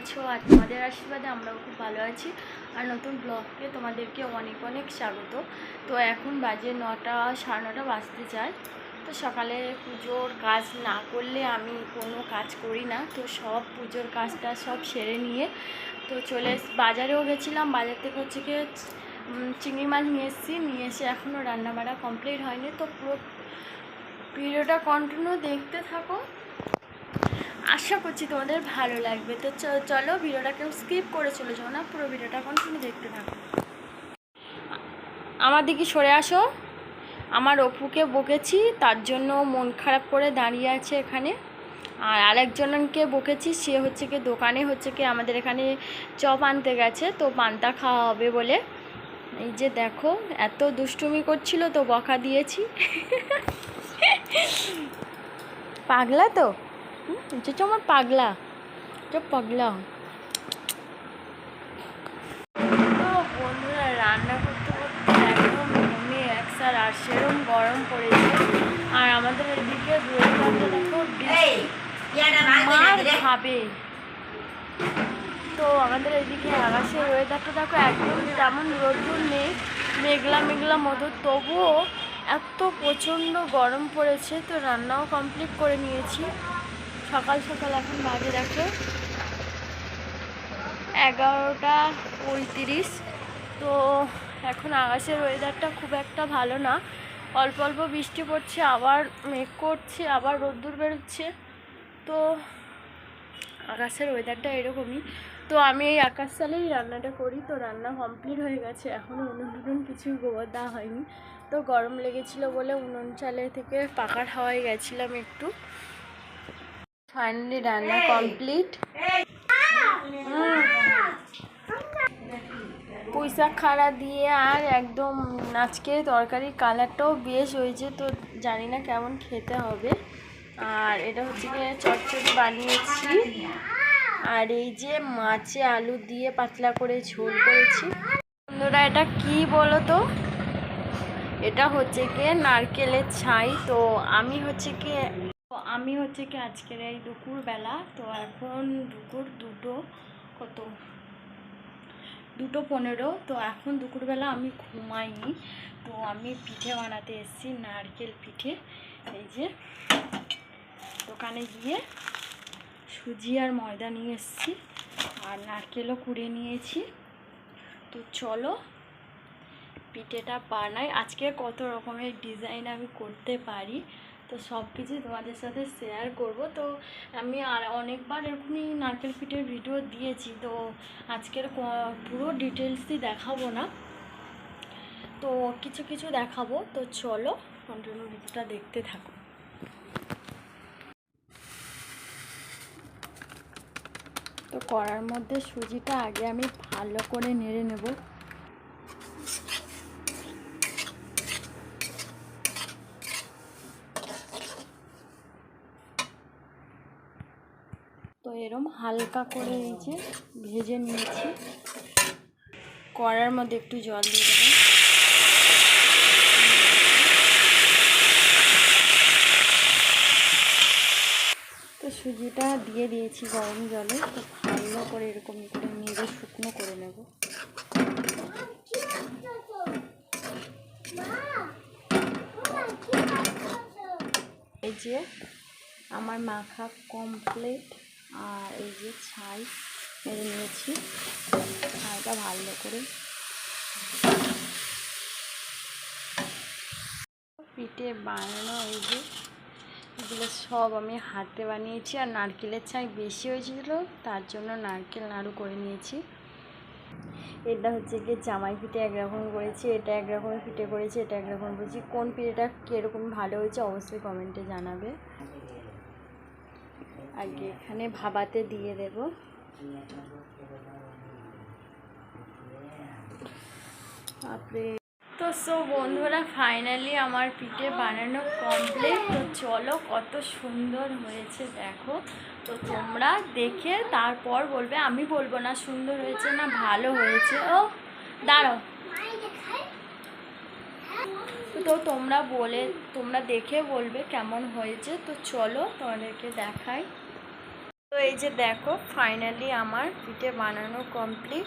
আছো আর তোমাদের আশীর্বাদে আমরাও খুব ভালো আছি। আর নতুন ব্লগকে তোমাদেরকে অনেক অনেক স্বাগত। তো এখন বাজে নটা, সাড়ে নটা বাজতে যায়। তো সকালে পুজোর কাজ না করলে আমি কোনো কাজ করি না। তো সব পুজোর কাজটা সব সেরে নিয়ে তো চলে বাজারেও গেছিলাম। বাজার থেকে হচ্ছে কি চিংড়ি মাছ নিয়ে এসেছি। নিয়ে এসে এখনও রান্নাবাড়া কমপ্লিট হয়নি। তো পুরো ভিডিওটা কন্টিনিউ দেখতে থাকো। আশা করছি তোমাদের ভালো লাগবে। তো চলো ভিডিওটা কেউ স্কিপ করে চলে যাও না, পুরো ভিডিওটা কন্টিনিউ দেখতে থাকো। আমার দিকে সরে আসো। আমার অপুকে বকেছি, তার জন্য মন খারাপ করে দাঁড়িয়ে আছে এখানে। আর আরেকজনকে বকেছি, সে হচ্ছে কি দোকানে হচ্ছে কি আমাদের এখানে চপ আনতে গেছে, তো পান্তা খাওয়া হবে বলে। এই যে দেখো, এত দুষ্টুমি করছিল তো বকা দিয়েছি। পাগলা তো? তো আমার পাগলা এটা পাগলা। তো বন্ধুরা রান্না করতে করতে একদম ঘুমিয়ে একসার আর সেরম গরম পড়েছে। আর আমাদের এদিকে মার খাবে। তো আমাদের এদিকে আকাশের ওয়েদারটা দেখো একদম তেমন রোদ্দুর নেই মেঘলা মেঘলা মতো তবুও এত প্রচণ্ড গরম পড়েছে তো রান্নাও কমপ্লিট করে নিয়েছি। সকাল সকাল এখন বাজে দেখো। এগারোটা পঁয়ত্রিশ। তো এখন আকাশের ওয়েদারটা খুব একটা ভালো না। অল্প অল্প বৃষ্টি পড়ছে, আবার মেঘ করছে, আবার রোদ্দুর বেরোচ্ছে। তো আকাশের ওয়েদারটা এরকমই। তো আমি এই আকাশ সালেই রান্নাটা করি। তো রান্না কমপ্লিট হয়ে গেছে। এখনও উনুন টুনুন কিছুই গোবর দেওয়া হয়নি। তো গরম লেগেছিলো বলে উনুন চালে থেকে পাকার হাওয়ায় গেছিলাম একটু। ফাইনালি রান্না কমপ্লিট পুঁইশাক খাড়া দিয়ে আর একদম আজকে তরকারির কালারটাও বেশ হয়েছে তো জানি না কেমন খেতে হবে। আর এটা হচ্ছে গিয়ে চচ্চড়ি বানিয়েছি। আর এই যে মাছে আলু দিয়ে পাতলা করে ঝোল করেছি। বন্ধুরা এটা কি বলো তো এটা হচ্ছে গিয়ে নারকেলের ছাই। তো আমি হচ্ছে কি আমি হচ্ছে কি আজকের এই দুপুরবেলা, তো এখন দুপুর দুটো কত? দুটো পনেরো, তো এখন দুপুরবেলা আমি ঘুমাইনি। তো আমি পিঠে বানাতে এসেছি, নারকেল পিঠে। এই যে দোকানে গিয়ে সুজি আর ময়দা নিয়ে এসেছি আর নারকেলও কুড়ে নিয়েছি। তো চলো পিঠেটা বানাই। আজকে কত রকমের ডিজাইন আমি করতে পারি। তো সব কিছু তোমাদের সাথে শেয়ার করব। তো আমি আর অনেকবার এরকমই নারকেল পিঠের ভিডিও দিয়েছি, তো আজকের পুরো ডিটেলসই দেখাবো না। তো কিছু কিছু দেখাবো, তো চলো কন্টিনিউ ভিডিওটা দেখতে থাকো। তো করার মধ্যে সুজিটা আগে আমি ভালো করে নেড়ে নেব। এরম হালকা করে এই যে ভেজে নিয়েছি। কড়ার মধ্যে একটু জল দিয়ে দেবো। তো সুজিটা দিয়ে দিয়েছি গরম জলে। তো ভালো করে এরকম করে নেড়ে শুকনো করে নেব। এই যে আমার মাখা কমপ্লিট আর এই যে ছাই মেরে নিয়েছি। ছাইটা ভালো করে পিঠে বানানো এই যে। এগুলো সব আমি হাতে বানিয়েছি আর নারকেলের ছাই বেশি হয়েছিল, তার জন্য নারকেল নাড়ু করে নিয়েছি। এটা হচ্ছে কি জামাই পিঠে একরকম করেছি, এটা একরকম পিঠে করেছি, এটা একরকম করেছি। কোন পিঠেটা কীরকম ভালো হয়েছে অবশ্যই কমেন্টে জানাবে। আগে এখানে ভাবাতে দিয়ে দেব। তারপরে তো, সো, বন্ধুরা ফাইনালি আমার পিঠে বানানো কমপ্লিট তো, চলো কত সুন্দর হয়েছে, দেখো। তো, তোমরা দেখে তারপর বলবে, আমি বলব না সুন্দর হয়েছে না ভালো হয়েছে। ও, দাঁড়াও। তো তোমরা বলে, তোমরা দেখে বলবে কেমন হয়েছে। তো চলো তোমাদেরকে দেখাই। তো এই যে দেখো ফাইনালি আমার পিঠে বানানো কমপ্লিট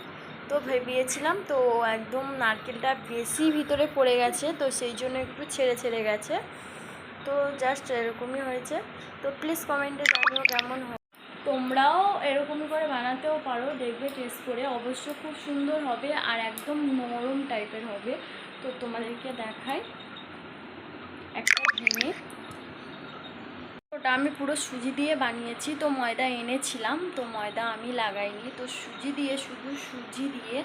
তো ভেবিয়েছিলাম তো একদম নারকেলটা বেশি ভিতরে পড়ে গেছে, তো সেই জন্য একটু ছেড়ে ছেড়ে গেছে। তো জাস্ট এরকমই হয়েছে। তো প্লিজ কমেন্টে জানিও কেমন হয় তোমরাও এরকম করে বানাতেও পারো, দেখবে টেস্ট করে। অবশ্য খুব সুন্দর হবে আর একদম নরম টাইপের হবে। তো তোমাদেরকে দেখাই। একটা ভেঙে। ওটা আমি পুরো সুজি দিয়ে বানিয়েছি, তো ময়দা এনেছিলাম, তো ময়দা আমি লাগাইনি। তো সুজি দিয়ে, শুধু সুজি দিয়ে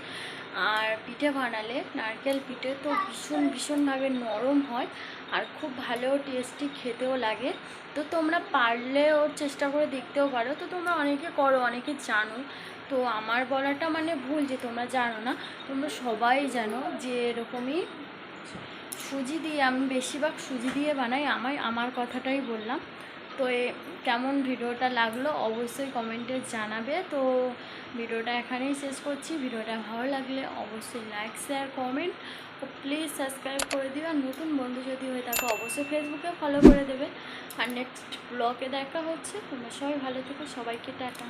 আর পিঠে বানালে, নারকেল পিঠে তো ভীষণ, ভীষণভাবে নরম হয় আর খুব ভালো টেস্টি খেতেও লাগে। তো তোমরা পারলেও চেষ্টা করে দেখতেও পারো। তো তোমরা অনেকে করো, অনেকে জানো। তো আমার বলাটা মানে ভুল যে তোমরা জানো না। তোমরা সবাই জানো যে এরকমই সুজি দিয়ে, আমি বেশিরভাগ সুজি দিয়ে বানাই। আমার আমার কথাটাই বললাম। তো এ কেমন ভিডিওটা লাগল অবশ্যই কমেন্টে জানাবে। তো ভিডিওটা এখানেই শেষ করছি। ভিডিওটা ভালো লাগলে অবশ্যই লাইক, শেয়ার, কমেন্ট। ও প্লিজ সাবস্ক্রাইব করে দিবে আর নতুন বন্ধু যদি হয়ে থাকে অবশ্যই ফেসবুকে ফলো করে দেবে। আর নেক্সট ব্লগে দেখা হচ্ছে। তোমরা সবাই ভালো থেকো। সবাইকে টাটা।